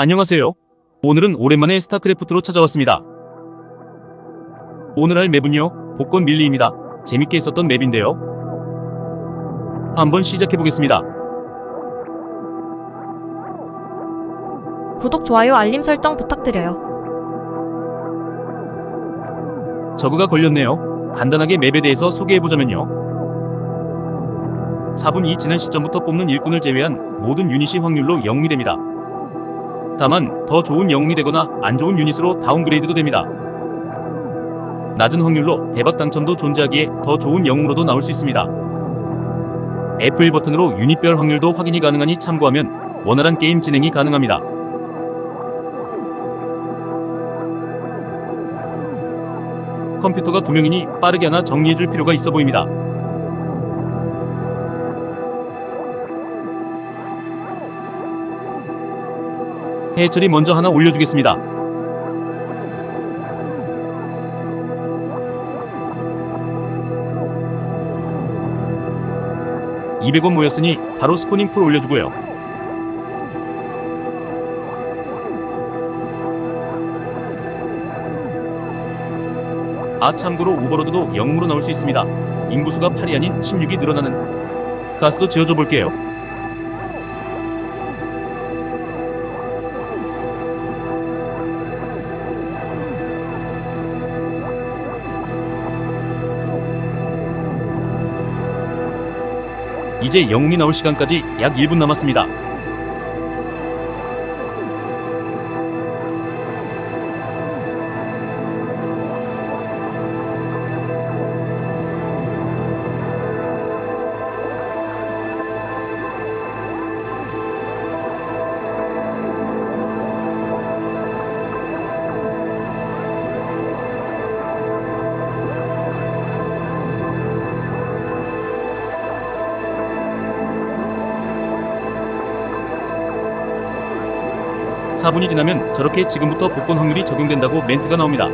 안녕하세요. 오늘은 오랜만에 스타크래프트로 찾아왔습니다. 오늘 할 맵은요, 복권 밀리입니다. 재밌게 했었던 맵인데요. 한번 시작해보겠습니다. 구독, 좋아요, 알림 설정 부탁드려요. 저그가 걸렸네요. 간단하게 맵에 대해서 소개해보자면요. 4분 이 지난 시점부터 뽑는 일꾼을 제외한 모든 유닛이 확률로 영웅이 됩니다. 다만 더 좋은 영웅이 되거나 안 좋은 유닛으로 다운그레이드도 됩니다. 낮은 확률로 대박 당첨도 존재하기에 더 좋은 영웅으로도 나올 수 있습니다. F1 버튼으로 유닛별 확률도 확인이 가능하니 참고하면 원활한 게임 진행이 가능합니다. 컴퓨터가 두 명이니 빠르게 하나 정리해줄 필요가 있어 보입니다. 해철이 먼저 하나 올려주겠습니다. (200원) 모였으니 바로 스포닝 풀 올려주고요. 아 참고로 오버로드도 영웅으로 나올 수 있습니다. 인구수가 8이 아닌 16이 늘어나는 가스도 지어줘 볼게요. 이제 영웅이 나올 시간까지 약 1분 남았습니다. 사분이 지나면 저렇게 지금부터 복권 확률이 적용된다고 멘트가 나옵니다.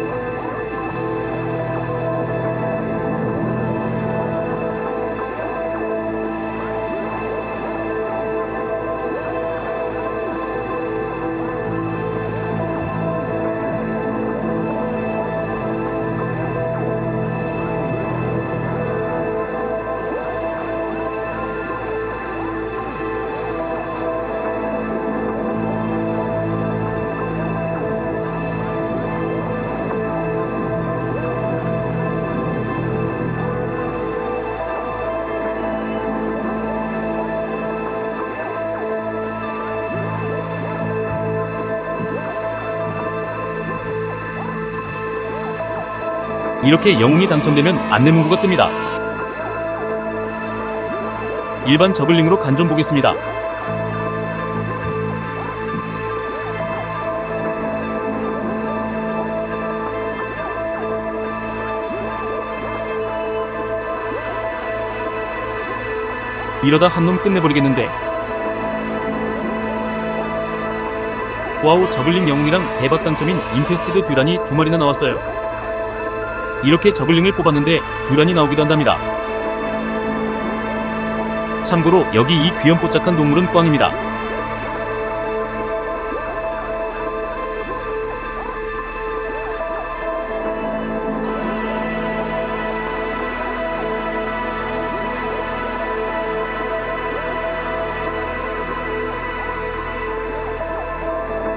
이렇게 영웅이 당첨되면 안내 문구가 뜹니다. 일반 저글링으로 간 좀 보겠습니다. 이러다 한 놈 끝내버리겠는데. 와우 저글링 영웅이랑 대박 당첨인 인페스티드 듀란이 두 마리나 나왔어요. 이렇게 저글링을 뽑았는데 듀란이 나오기도 한답니다. 참고로 여기 이 귀염뽀짝한 동물은 꽝입니다.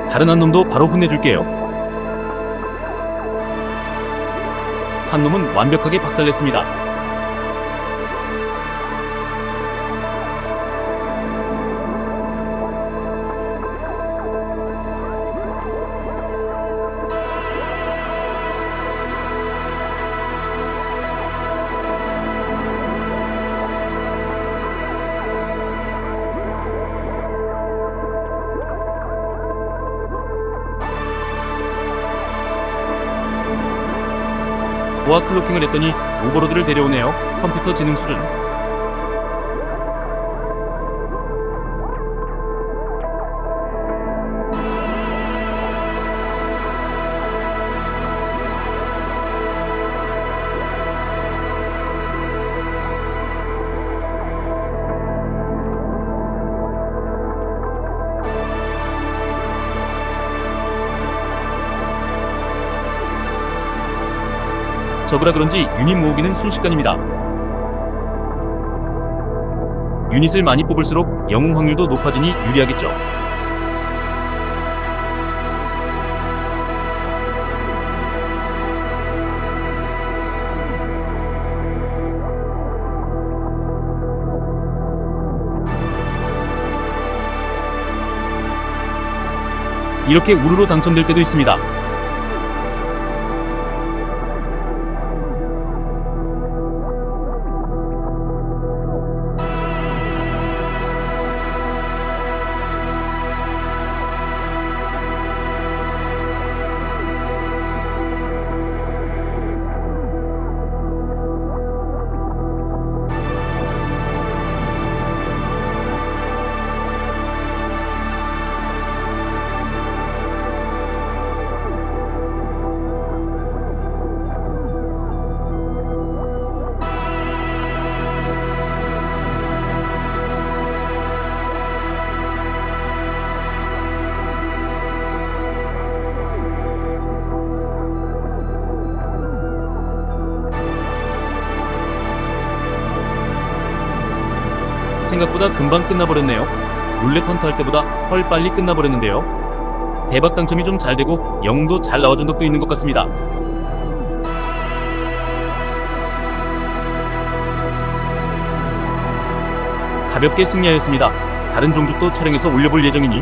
다른 한 놈도 바로 혼내줄게요. 한 놈은 완벽하게 박살냈습니다. 보아 클로킹을 했더니 오버로드를 데려오네요. 컴퓨터 지능 수준. 적으라 그런지 유닛 모으기는 순식간입니다. 유닛을 많이 뽑을수록 영웅 확률도 높아지니 유리하겠죠. 이렇게 우르르 당첨될 때도 있습니다. 생각보다 금방 끝나버렸네요. 룰렛 헌터 할 때보다 헐 빨리 끝나버렸는데요. 대박 당첨이 좀 잘 되고 영웅도 잘 나와준 덕도 있는 것 같습니다. 가볍게 승리하였습니다. 다른 종족도 촬영해서 올려볼 예정이니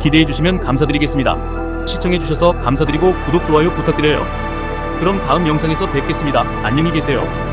기대해주시면 감사드리겠습니다. 시청해주셔서 감사드리고 구독, 좋아요 부탁드려요. 그럼 다음 영상에서 뵙겠습니다. 안녕히 계세요.